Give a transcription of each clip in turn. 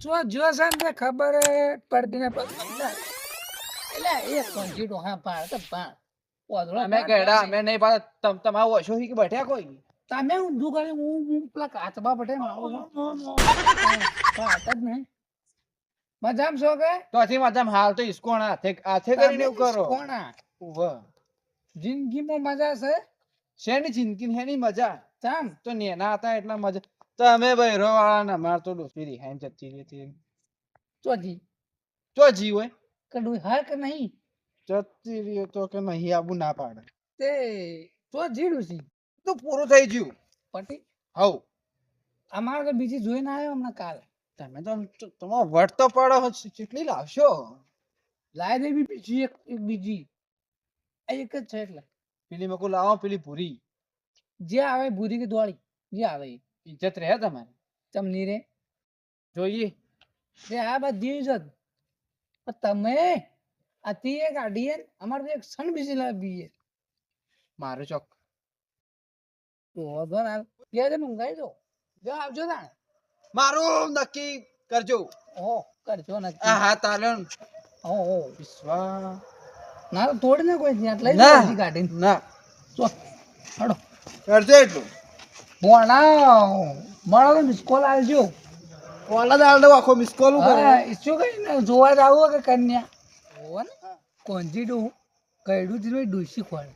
ચો જો છે ખબર પડતી ને એટલે એ કંચીડો હા પાડ તો પાડ. અમે પાડ અમે નહીં પાડે તમ તમારો ઓછો હી કે બેઠ્યા કોઈ? તમે ઊંધું કરી હું હું પેલા કાચબા પટે મારું જ નહીં. મજામાં છો કે? તો આથી માથામ હાલ તો ઈસકોણ. હાથે હાથે કરીને એવું કરો. કોણા. જિંદગીમાં મજા છે? શેની જિંદગી ને શેની મજા? ચામ તો નેના હતા એટલા મજા તો ભાઈ બૈરો વાળા ને અમાર તો ડોસી રિહાઈન જતી રહી ચોજી ચોજી હોય? કડું હાર કે નહીં? જતી રહ્યો તો કે નહીં આબુ ના પાડે. તે તો જીડું છે તો પૂરું થઈ ગયું. પટી? હવ. અમારે તો બીજી જોઈને આવ્યો હમણાં કાલે. તમે તો તમારો વટ તો પડો. કેટલી લાવશો? લાય દે બી બીજી એક એક બીજી. આ એક જ છે એટલે. પેલી મકુ લાવો પેલી પૂરી જે આવે ભૂરી કે દોડી જે આવે. ઇજ્જત રહે તમારે? ચમની રે. જોઈએ. આ બધી ઇજ્જત. તમે આથી એક આડીએ અમારે એક સન બીજી લાવીએ મારું ચોક. ઓધો ના કે છે? ઊંઘાઈ દો. જો આવજો તાણે. મારું નક્કી કરજો. ઓ કરજો આ હા હાથ ઓ ઓ વિશ્વા ના તો ને કોઈ ત્યાં લઈ ના. કાઢી ના. ચો હડો. કરજો એટલું. ભોણા તો મિસ કોલ આવજો કોલા દો આખો મિસ કોલ ઈચ્છું કઈ જોવા જાવું કે કન્યા? હોવે ને કોંજી ડું કઈડું જ નહીં ડૂસી ખોળે.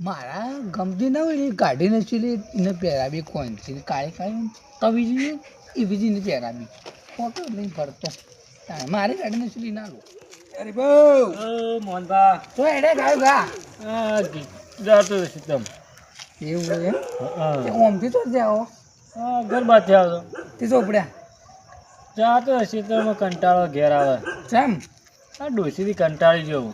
મારા ગમતી ના હોય ને એ કાઢીને ચીલી એને પહેરાવી કોંજી કાળી કાળી તવી જઈએ એ બીજી ને પહેરાવી. ફોટો લઈને ફરતો. મારી કાઢીને ચીલી ના લો અરે બહુ! મોહનભા. તો એડે ગાયું ગા. જાતો સીતમ એવું એમ? ઓમથી તો જાઓ. હા ગરબાથી આવતો તે ચોપડ્યા જાતો શીતળમાં કંટાળો ઘેર આવે. ચમ? આ ડોસીથી કંટાળી જવું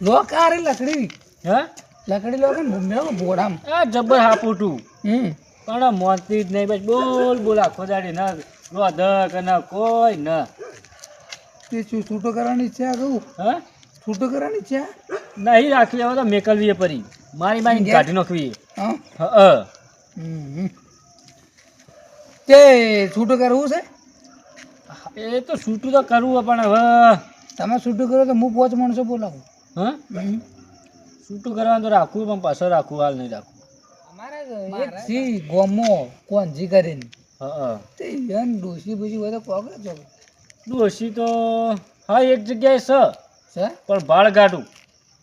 લો કારે લકડી. હા? લકડી લો કે મેળો બોડામ. આ જબ્બર હાપુટું હમ. પણ આ મોનતી જ નહીં બસ બોલ બોલ આખો દાડી ના રોધક ના કોઈ ન. તે શું છૂટો કરવાની ઈચ્છા કહું? હા? છૂટો કરવાની ઈચ્છા નહીં રાખી લેવા તો મેકલવીએ પરી. મારી મારી? કાઢી નાખવી. હા. તે છૂટું કરવું છે? એ તો છૂટું તો કરવું પણ હવે તમે છૂટું કરો તો હું પોચ માણસો બોલાવું. હા. છૂટું કરવાનું તો રાખવું પણ પાછો રાખવું હાલ નહીં રાખવું. અમારે સી ગોમો કોંજી કરીને. હા તે યન ડોસી બીજી હોય તો કોક જ હોય. ડોશી તો હા એક જગ્યાએ છે છે પણ ભાડ ગાઢું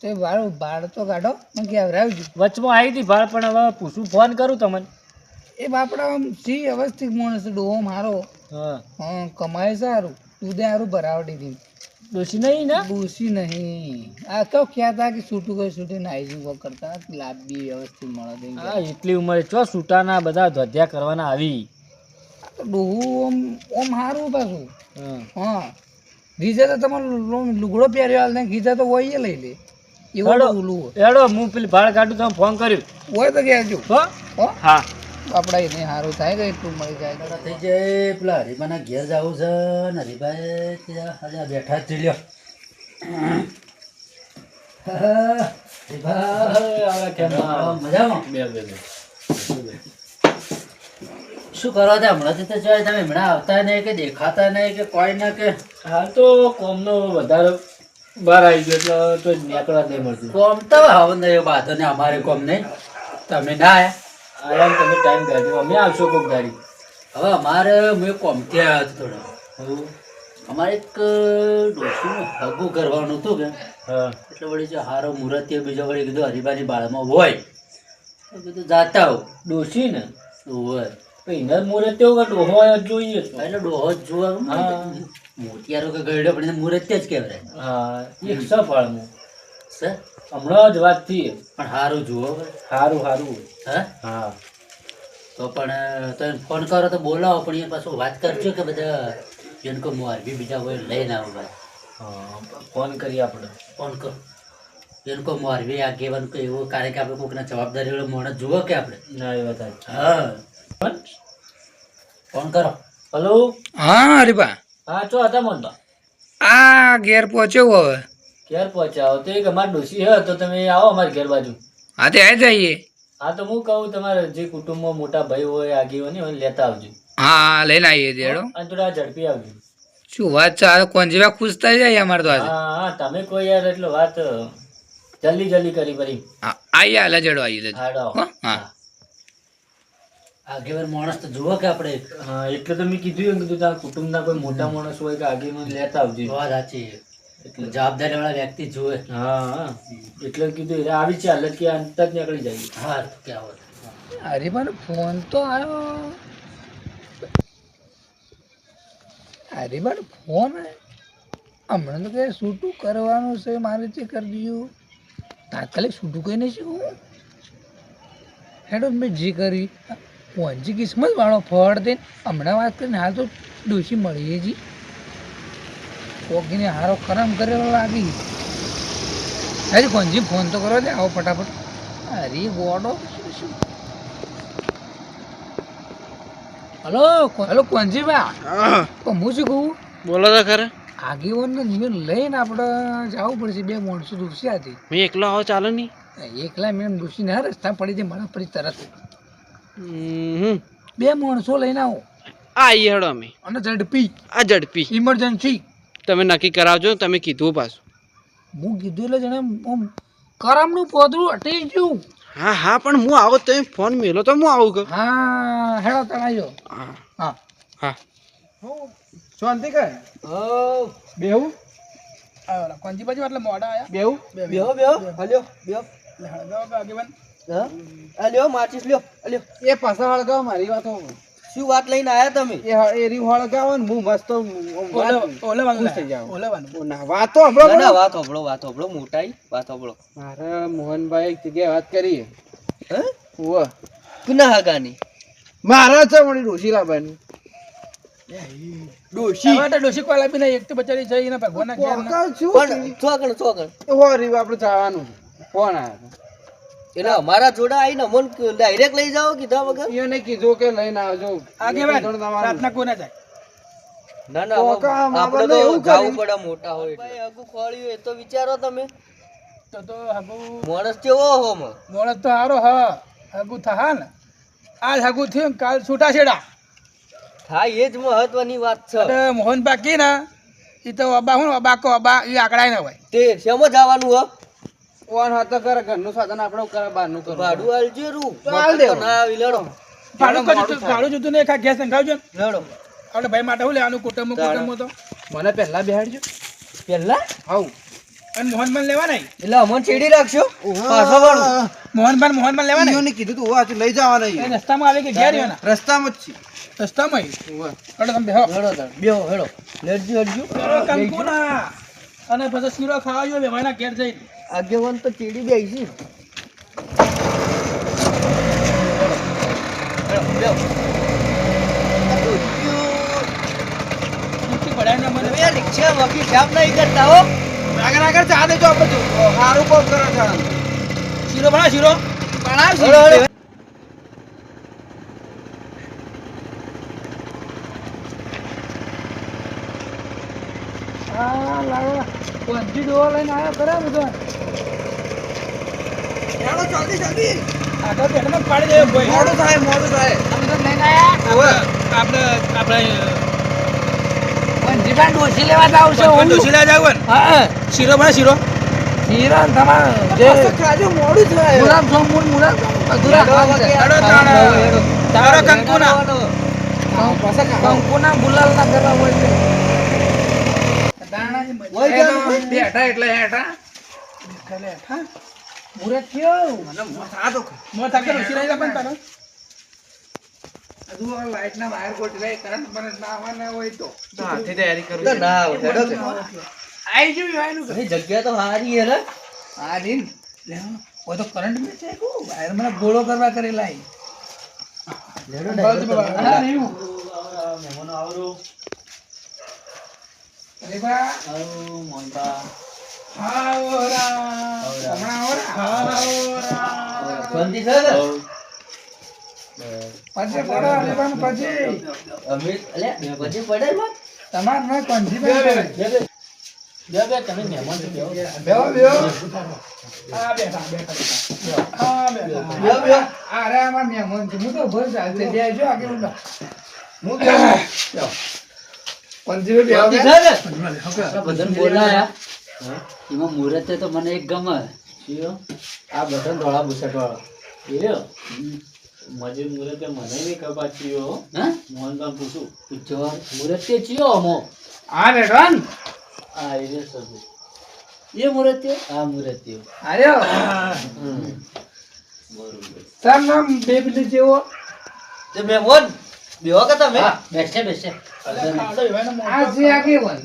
તે વાળું ભાડ તો કાઢો મને કહેવરાવજો વચમાં આવી હતી ભાડ પણ હવે પૂછું ફોન કરું તમને. એ બાપડા આમ સી અવસ્થિત માણસ ડોહો મારો. હા. હા કમાય સારું દૂધે સારું ભરાવડી દી ડોશી નહીં ને? ડોસી નહીં. આ તો કહેતા કે છૂટું કરી છૂટી નાઈ જવું કરતા લાભ બી વ્યવસ્થિત મળે દે હા એટલી ઉંમરે ચો છૂટાના બધા ધોધ્યા કરવાના આવી? ડોહું ઓમ ઓમ સારું પાછું. હા. ગીજા તો તમારો લુગડો પહેર્યો હાલ ને ગીજા તો હોય એ લઈ લે. એવું હેડો. ઓલું એડો હું પેલી ભાડ કાઢું તમે ફોન કર્યું. હોય તો કહેજો. હો? હો? હા. આપડા એને સારું થાય કે એટલું મળી જાય. થઈ જાય પેલા હરીબાના ઘેર જવું છે ને હરીભાઈ ત્યાં હજા બેઠા જ લ્યો. શું કરો છો? હમણાંથી તો જોઈ તમે હમણાં આવતા નહીં કે દેખાતા નહીં કે કોઈ ના કે? હાલ તો કોમનો વધારે બહાર આવી ગયો એટલે તો નીકળવા નહીં મળતું કોમ તો હવે નહીં બાધો ને અમારે કોમ નહીં. તમે ના આયા? આરામ તમે ટાઈમ કાઢ્યો અમે આવશો કોક ગાડી. હવે અમારે મેં કોમથી આવ્યો હતો થોડો. અમારે એક ડોસીનું હગું કરવાનું હતું કે. એટલે વળી જો હારો મુહૂર્ત બીજો વળી કીધું હરિભાની બાળમાં હોય. તો કીધું જાતા ડોશી ને? હોય. તો એના મોરે તેવું કે ડોહો જોઈએ? એટલે ડોહો જ જોવા. મોતિયારો કે ગરડો પણ એને મુહૂર્ત જ કહેવાય. હા એક સફળ છે હમણાં જ વાત થઈ પણ હારું જુઓ. સારું સારું હે? હા. તો પણ તમે ફોન કરો તો બોલાવો પણ એ પાછું વાત કરજો કે બધા જેનકો મોરબી બીજા કોઈ લઈને આવો ભાઈ. હા ફોન કરીએ આપણે. ફોન કરો. જેને કોઈ મોરબી આગેવાનું કોઈ એવું કારણ કે આપણે કોઈકના જવાબદારી વાળો માણસ જુઓ કે આપણે. ના એ વાત હા. ફોન કરો. હલો? હા હરીબા હા ચો હતા મનબા આ ઘેર પહોંચ્યો હવે. ઘેર પહોંચ્યા તો એક અમારી હે તો તમે આવો અમારી ઘેર બાજુ. હા તે જઈએ. હા તો હું કહું તમારે જે કુટુંબમાં મોટા ભાઈ હોય આગેવાની હોય લેતા આવજો. હા લઈને આવીએ છીએ અને થોડા ઝડપી આવજો. શું વાત છે આ જેવા ખુશ થઈ જાય અમારે તો આજે? હા તમે કોઈ યાર એટલે વાત જલ્દી જલ્દી કરી પડી હા આવીએ હાલે જડો હા. આગેવાન માણસ તો જુઓ કે આપણે. એટલે તો મેં કીધું એમ કીધું તારા કુટુંબના કોઈ મોટા માણસ હોય કે આગેવાન લેતા આવજે. વાત સાચી એટલે. જવાબદારી વાળા વ્યક્તિ જુએ. હા એટલે કીધું એટલે આવી ચાલે કે અંત જ નીકળી જાય. હા કે આવો અરે પણ ફોન તો આવ્યો અરે પણ ફોન હમણાં તો કંઈ સૂટું કરવાનું છે મારે જે કરી દીધું. તાત્કાલિક કઈ કહીને શું હેડો મેં જે કરી. પહોંચી કિસ્મત વાળો ફળ દઈને હમણાં વાત કરીને હાલ તો ડોશી મળીએ જી. કોકીને હારો કરમ કરેલો લાગી. અરે કોનજી ફોન તો કરો દે આવો ફટાફટ. અરે ગોડો હલો હલો કોનજી તો હું. શું કહું? બોલો તો ખરા. આગેવાનને જીવન લઈને આપણે જવું પડશે બે માણસો દુસ્યા હતી મેં એકલો આવો ચાલે નહીં એકલા મેં દુસી ના રસ્તા પડી જાય મારા પડી તરત. બે માણસો લઈને આવો. આવીએ હેડો અમે. અને ઝડપી. આ ઝડપી. ઇમરજન્સી તમે નક્કી કરાવજો તમે કીધું પાછું. હું કીધું એટલે જણે કરમનું પોદરું અટી ગયું. હા હા પણ હું આવો તમે ફોન મેલો તો હું આવું કહું. હા હેડો તણાયો હા. હા. હા. શાંતિ કર. બેહું. કોણજી બાજુ એટલે મોડા આયા? બેહુ બેહુ બેહુ. હલ્યો. બેહુ આ લ્યો માચીસ લ્યો લ્યો. એ પાછા હળગાવો મારી વાત. શું વાત લઈને આયા તમે? એ હ- એ હળગાવો ને હું મસ્ત ખુશ થઈ. ઓ ના, વાત ના ના મોટાઈ મારે મોહનભાઈ એક જગ્યાએ વાત કરી હે? ઉવ્વ. કુના હાગાની? મારા છે વળી ડોશી લાવવાની ડોશી. ડોશી કોલા બી નહીં એક તો બચારી જઈને ભગવાનના કોકા શું પણ ચોકણ ચોકણ હો રીવ આપણે જવાનું કોણ ફોન આવ્યો એટલે અમારા જોડે આવીને મન ડાયરેક્ટ લઈ જાઓ કીધા વગર? એને કીધું કે લઈને આવજો પ્રાર્થના કોને જાય ના ના આપણે તો ગાવું પડે મોટા હોય ભાઈ હગુ ખોળ્યું એ તો વિચારો તમે. તો તો હગુ મોણસ કેવો હો મ મોણસ તો હારો હ હગુ થા ને. આજ હગુ થયું કાલ છૂટા છેડા. થાય એ જ મહત્વની વાત છે. મોહન બાકી ના એ તો અબા હું અબા કો અબા એ આકડાય ના હોય. તે શેમાં જવાનું હો? ફોન હતો કરે ઘરનું સાધન આપણે કરે બહારનું કરો ભાડું આલજે રૂ આલ દેવો. ના આવી લડો. ભાડું કશું ભાડું જોતું ને ખા ગેસ નખાવજો લડો. આપણે ભાઈ માટે હું લેવાનું કુટુંબ કુટુંબ તો? મને પહેલા બેહાડજો. પહેલા? હાઉ અને મોહન બન લેવા નહીં એટલે અમોન છેડી રાખશો? પાછો વાળું. મોહન બન મોહન બન લેવા નહીં કીધું તું આ લઈ જવા નહીં રસ્તામાં આવે કે ઘેર રસ્તામાં જ છે રસ્તામાં. એટલે તમે બેહો. હેડો બેહો હેડો લેડજો લેડજો. કંકુના અને પછી શીરો ખાવા જોઈએ બેમાના ઘેર જઈને. આગેવાન તો ચીડી બે છે. હેડો બેહો આ તો ક્યુ. ચૂંટી પડાય ને મને તમે આ રિક્ષા વકી સાફ નહીં કરતા હો. આગળ આગળ ચા દેજો આપણે સારું કોમ કરો ચા શીરો ભણા શીરો. હેડો હા લાવો. ડોવા લઈને આવ્યા ખરા બધા. ચાલો જલ્દી જલ્દી. આગળ પેટમાં પાડી દેવો ભાઈ. મોડું થાય મોડું થાય. અંદર લઈને આયા. આપણે આપણે પંજીબાન ડોસી લેવા જાવ છે ડોસી લેવા જાવ હા શીરો બના શીરો? શીરો તમારે જે ખાજો મોડું થાય. ગુલાબ જામુન ગુલાબ જામુન બધું હેડો રાખવાનું છે. વકી હેડો. આ તાણે. હેડો. તારો કંકુના. કંકુના ગુલાલ ના કરવા હોય? બેઠા એટલે હેઠા. હેઠા. મુરત થયો? મો થાકે રોશી રહી પણ તારો. હજુ લાઈટ ના વાયર ગોઠવી રહી કરંટ બરંટ ના આવવાના હોય તો. હાથે તૈયારી કરું ના આવે, હેડો આઈ ગયું વાયનું અહીં જગ્યા તો હારી હે રે. હારી તો કરંટ મે છે કો વાયર મને ગોળો કરવા લેડો ડાયરેક્ટ નહીં મહેમાનો આવરો અરે બા આવો મોહનબા હાવરા. હમણાં આવરા હાવરા. શાંતિ છે પછી પડો અરે પણ પછી અમે અલ્યા, પછી પડે એમાં? તમાર ના કંજી બે બે બે બે. તમે મહેમાન છો. બેહો બેહો. આ બેઠા બેઠા આ બેહો, બેહો. અરે આમાં મહેમાન છે. હું તો ભર ચાલતે જાય જો આગળ હું કેવું? બધાને બોલાયા. એમાં મુહૂર્તે તો મને એક ગમે. આ બધા ધોળા બુસટ વાળો મજૂર મુરતે મને બી ખબર ચીયો હા? મોહનભાઈ પૂછું. પૂછો મુહૂર્તે ચિયો અમો? આ રેડવાન? આ એર્યો સગુ એ મુહૂર્તે? આ મુહૂર્તે. આર્યો? તાર નામ બે પેલી જેવો? તે મહેમાન બેહો કે તમે? બેસે બેસે. આજે આગે વન.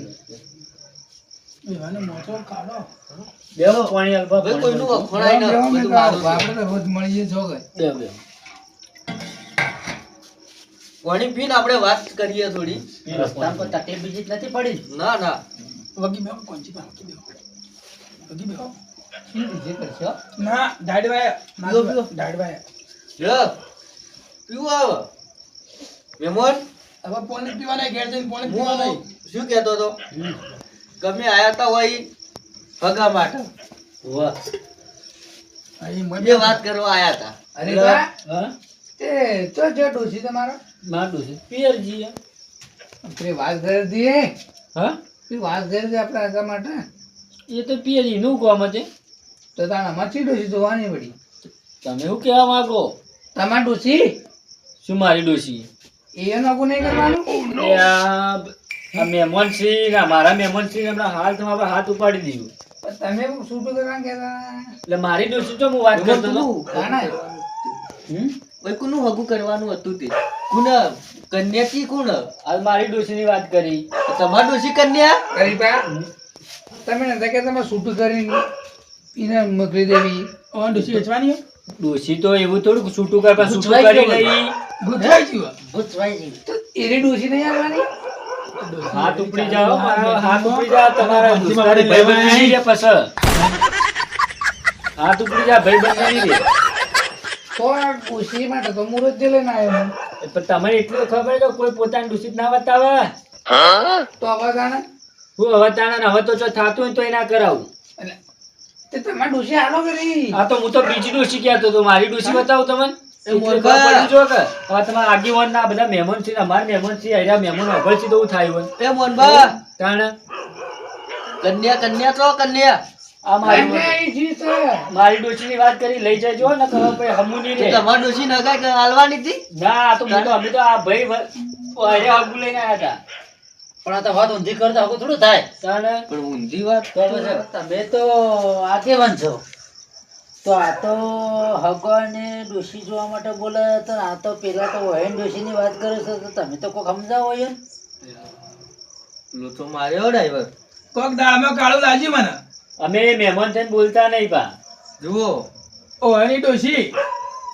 બેહો. પાણી અલ્પા ભાઈ કોઈનું વખણાય ન બધું મારું આપણે રોજ મળીએ છો કે. બે બે વણી પીને આપણે વાત કરીએ થોડી. રસ્તામાં કોઈ તકલીફ બીજી નથી પડી? ના ના. શું બીજે કરશો? પીવો, પીવો. લ્યો. પીવું આવે મહેમાન પીવાના શું કહેતો હતો? ગમે આયા તા હોય ભગા માટે. વાહ. એ વાત કરવા આયા તા. અરે વાહ. તે તો ચો ડોસી તમારો? માડું છે. પિયરજી પેલી વાત કરી દીએ હા? પેલી વાત કરી દે આપણા આગા માટે? એ તો પિયરજી નું કોમ છે તો તારા મચી ડોસી જોવાની પડી તમે શું કહેવા માંગો? તમાર ડોસી શું મારી ડોશી? એ નોકું નહીં કરવાનું? એ આ આ મહેમાન શ્રી ને મારા મહેમાન શ્રી હમણાં હાલ તમે આપણે હાથ ઉપાડી દીધું. તમે છૂટું કરવા કહેતા? એટલે મારી ડોશી તો હું વાત કરતો હતો. હમ? ભાઈ કોનું હગું કરવાનું હતું તે. કોના કન્યા કી કોણ? આ મારી ડોશીની વાત કરી. તમારી ડોસી કન્યા? તમે નતા કે તમે છૂટું કરીને એને મોકલી દેવી. ડોશી તો એવું થોડું છૂટું કરે પણ છૂટું કરી નહીં ગયો જીવ ગુચવાઈ જીવ તો એરી ડોસી નહીં આવવાની? હાથ ઉપડી જાઓ મારા હાથ ઉપડી જાઓ તમારા દુશ્મની ભાઈબંધ નહીં રે પછી. હાથ ઉપડી જા ભાઈબંધ નહીં રે તો ડોસી માટે તો મુરત જે લઈને આવ્યો? પણ તમને એટલું તો ખબર કે કોઈ પોતાની દૂષિત ના બતાવે? તો હવે જાણે હું હવે તાણા ને હવે તો જો થાતું હોય તો એ ના કરાવું. એટલે તે તમારી ડોસી હાલો કરી આ તો હું તો બીજી ડોશી કહેતો હતો. મારી બતાવું તમને. આ મારી ડોશી. ની વાત કરી લઈ જજો ને તમારી ડોસી કે હાલવાની હતી ના તો અમે તો આ ભાઈ લઈને આવ્યા પણ આ તો વાત ઊંધી કરતા આખું થોડું થાય. તાણે? પણ ઊંધી વાત કરો છો. તમે તો આગેવાન છો. તો આ તો હગવાને ડોશી જોવા માટે બોલે તો આ તો પેલા તો વહેન ડોશીની વાત કરો છો. તો તમે તો કોક સમજાવો યાર લૂથો માર્યો ડ્રાઈવર અમે મહેમાન થઈને બોલતા નહીં પા. જુઓ.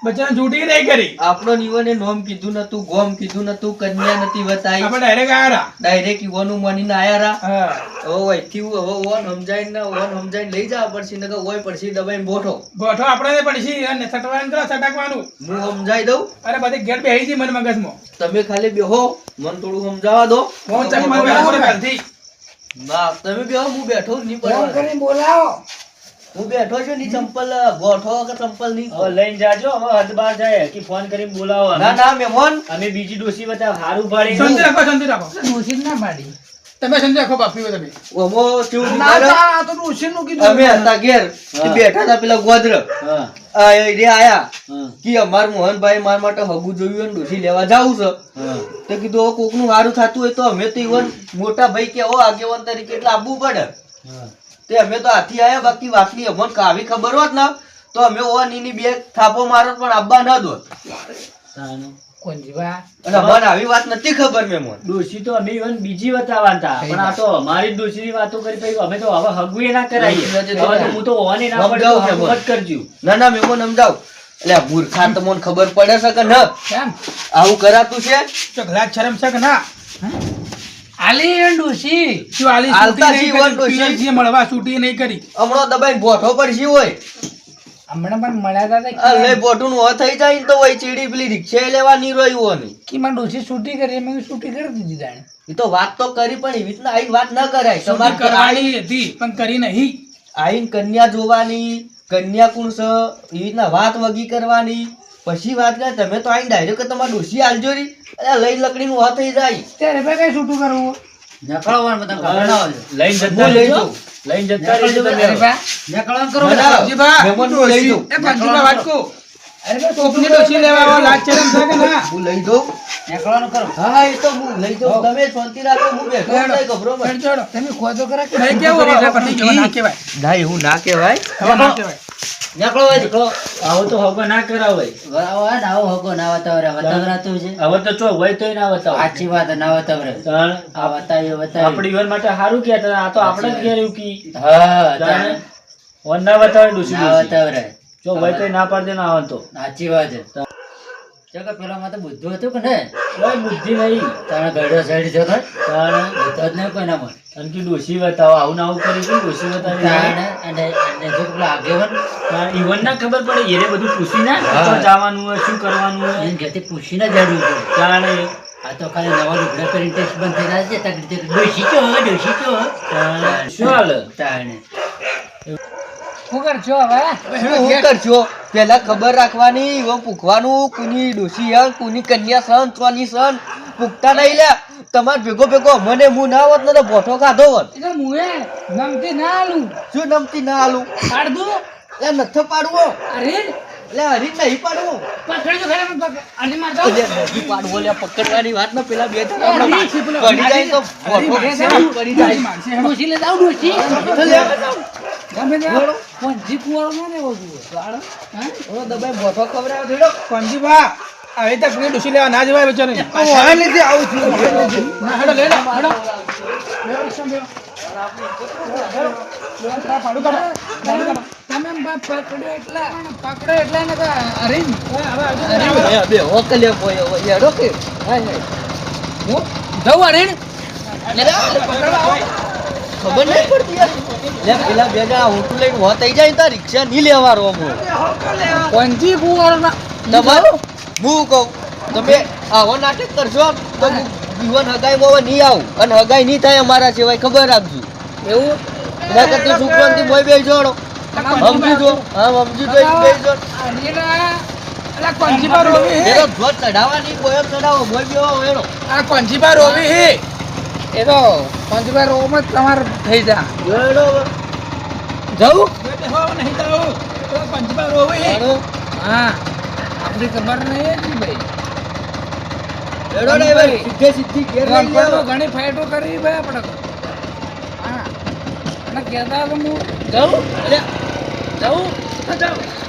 બચ્ચાને છૂટી નહીં કરી. આપણો નિવને નોમ કીધું નતું ગોમ કીધું નતું કન્યા નથી વતાઈ આપણે ડાયરેક્ટ આયા ડાયરેક્ટ ઈવોનું મનીને આયા રા. હા. ઓ હું હવે ઓન સમજાઈ ને ઓન સમજાઈ લઈ જા પડશે ને ઓય પડશે દબાઈને બોઠો. બોઠો આપણે પડશે અને સટવાનું કરો સટકવાનું હું સમજાઈ દઉં? અરે બધી ઘેર બેહી જી મન મગજમાં. તમે ખાલી બેહો મન થોડું સમજાવવા દો. હું ચાલી મન બેહો ના તમે બેહો હું બેઠો નહીં પડે બોલાવો. હું બેઠો છું ની ચંપલ ગોઠો કે ચંપલની લઈને જાજો હવે હદ બાર જાય. કે ફોન કરીને બોલાવો ના ના મહેમાન. અમે બીજી ડોસી બતાવ હારું પાડી શાંતિ રાખો શાંતિ રાખો. ડોસી ના પાડી. તમે શાંતિ રાખો બાપી તમે. ઓમો કેવું ના? તા, આ તો કીધું અમે હતા. ઘેર. બેઠા હતા પેલા ગોદર હા. એ આયા. કે અમાર મોહનભાઈ માર માટે હગું જોયું અને ડોસી લેવા જાવું છે. તો કીધું હવે કોકનું સારું થતું હોય તો અમે તો ઈવન મોટા ભાઈ કે હો આગેવાન તરીકે એટલે આવવું પડે. હા. તે અમે તો હાથી આયા બાકી વાતની અમને કાવી ખબર હોત ને તો અમે ઓની બે થાપો મારત પણ આબા ન દો. કોંજીબા અને મને આવી વાત નથી ખબર મેં મોન. ડોશી તો અમે even બીજી બતાવવાના હતા પણ આ તો અમારી જ ડોશીની વાતો કરી પછી અમે તો હવે હગું ના કરાઈએ હું તો ઓને ના પડે મત મને. કરજો. ના ના મેમો સમજાવ. એટલે મૂર્ખા તમને ખબર પડે છે કે ન? કેમ? આવું કરાતું છે? તો લાજ શરમ છે કે ના? આલી એ ડોસી શું આલી આલતા કરી? ડોશી. પિયરજીએ મળવા છૂટી નહીં કરી. હમણો દબાઈ બોઠો પડશે હોય? હમણાં પણ મળ્યા હતા કે બોઠું નું થઈ જાય તો હોય ચીડી પેલી રિક્ષે લેવા નહીં રહ્યું હોય કે માં ડોશી છૂટી કરી મેં છૂટી કરી દીધી જાણે. એ તો વાત તો કરી પણ એવી રીતના આઈ વાત ન કરાય. તમારે કરવાની હતી પણ કરી નહીં. આઈને કન્યા જોવાની કન્યા કુંસ એવી રીતના વાત વગી કરવાની. પછી વાત કરે તમે તો આઈને ડાયરેક્ટ તમારે ડોસી આલજો રી. અરે લઈ લકડીનું વાત થઈ જાય. ત્યારે ભાઈ કઈ છૂટું કરવું? નકળવાનું ના જતા લઈ. જાઉં. જતા રહેજો તમે. નકળવાનું કરો ના, ના. પંજીભા, મહેમાન હું લઈ જાઉં. એ પંજીભા વાટકો. અરે ભાઈ કોકની લેવા લાજ શરમ છે કે ના? હું લઈ જાઉં. નકળવાનું કરો. હા એ તો હું લઈ જાઉં. તમે શાંતિ રાખો હું બેઠો નહીં ગભરો મત. હેડ જોડો. તમે ખોજો કરા કે નહીં કેવું હોય એટલે પતી ગયું, ના કહેવાય. ના એવું ના કહેવાય. હવે ના કહેવાય. નકળો હોય આવો તો હગો ના કરાવાય આવો આવો હગો ના વતાવરે વતાવરાતું છે. હવે તો ચો હોય તોય ના બતાવો સાચી વાત ના વતાવરે આ વતાવ્યો વતાવ્યો આપણી ઈવન માટે સારું કે આ તો આપણે જ ઘેર એવું કી. હા તાણે ના ડૂસી ના વતાવરે જો હોય તોય ના પાડી ના આવે તો. સાચી વાત છે. જો કે પેલામાં તો બુદ્ધુ હતું કે ને કોઈ બુદ્ધિ નહીં. તાણે ગળ્યો સાઈડ થયો તો? તાણે બુદ્ધો જ નહીં કોઈના મન. અને કે ડોસી બતાવો આવું ના આવું કરી કે ડોસી બતાવી. તાણે અને અને જો પેલા આગેવાન. ઈવન ના ખબર પડે એને બધું પૂછી ના. તો જવાનું હોય શું કરવાનું હોય. એને ઘરેથી પૂછીને જ હેડવું પડે તાણે આ તો ખાલી નવા લુગડા પહેરીને ટેસ્ટ બંધ થઈ રહ્યા છે તક ડોશી ચો ડોશી ચો. શું હાલે? તાણે. શું કરશો હવે? શું કરશો? પેલા ખબર રાખવાની એવો પૂછવાનું કુની ડોસી હન કુની કન્યા સન કોની સન પૂછતા નહીં લે. તમાર ભેગો ભેગો મને હું ના હોત ને તો ભોઠો ખાધો હોત. એટલે મુએ નમતી ના આલું. શું નમતી ના આલું? પાડ? દઉં એટલે નથો પાડવો. અરે. એટલે હરી નહીં પાડવો. પકડી તો ખરા મને પકડ અને મારતો નહીં પાડવો લે પકડવાની વાત ને પેલા બે જણા અરે, હમણાં છે પેલો. પડી જાય તો ભોઠો પડી જાય. મારશે લે જાવ ડોશી. લેવો ના જવાય બચારો. આવું છું. હેડો લે હેડો. ખબર નહીં પડતી લે પેલા બે જણા ઊંટું લઈને હો થઈ જાય તો રિક્ષા નહીં લેવાનો અમો. પંજી કુવાળો ના તમારું હું કહું તમે આવો નાટક કરશો તો જીવન હગાઈમાં હવે નહીં આવું. અને હગાઈ નહીં થાય અમારા સિવાય ખબર રાખજો. એવું? એના કરતા છોકરાઓથી મોય બે જોડો સમજી જો હા સમજી જો બે જો અલા પંજીભા રોવી હે. ચડાવવાની બોયમ ચડાવો મોય બે આવો એનો આ પંજીભા રોવી હે. એ તો પંચભાઈ રોમ જ તમારે થઈ જા. જવું? નહીં રોવી હે. આપણી ખબર નહીં ભાઈ. ડ્રાઈવર સીધે સીધી ઘેર લઈ ઘણી કરી ભાઈ આપણે. હા. અને કહેતા તો હું જવું? જવું? તો જાઉં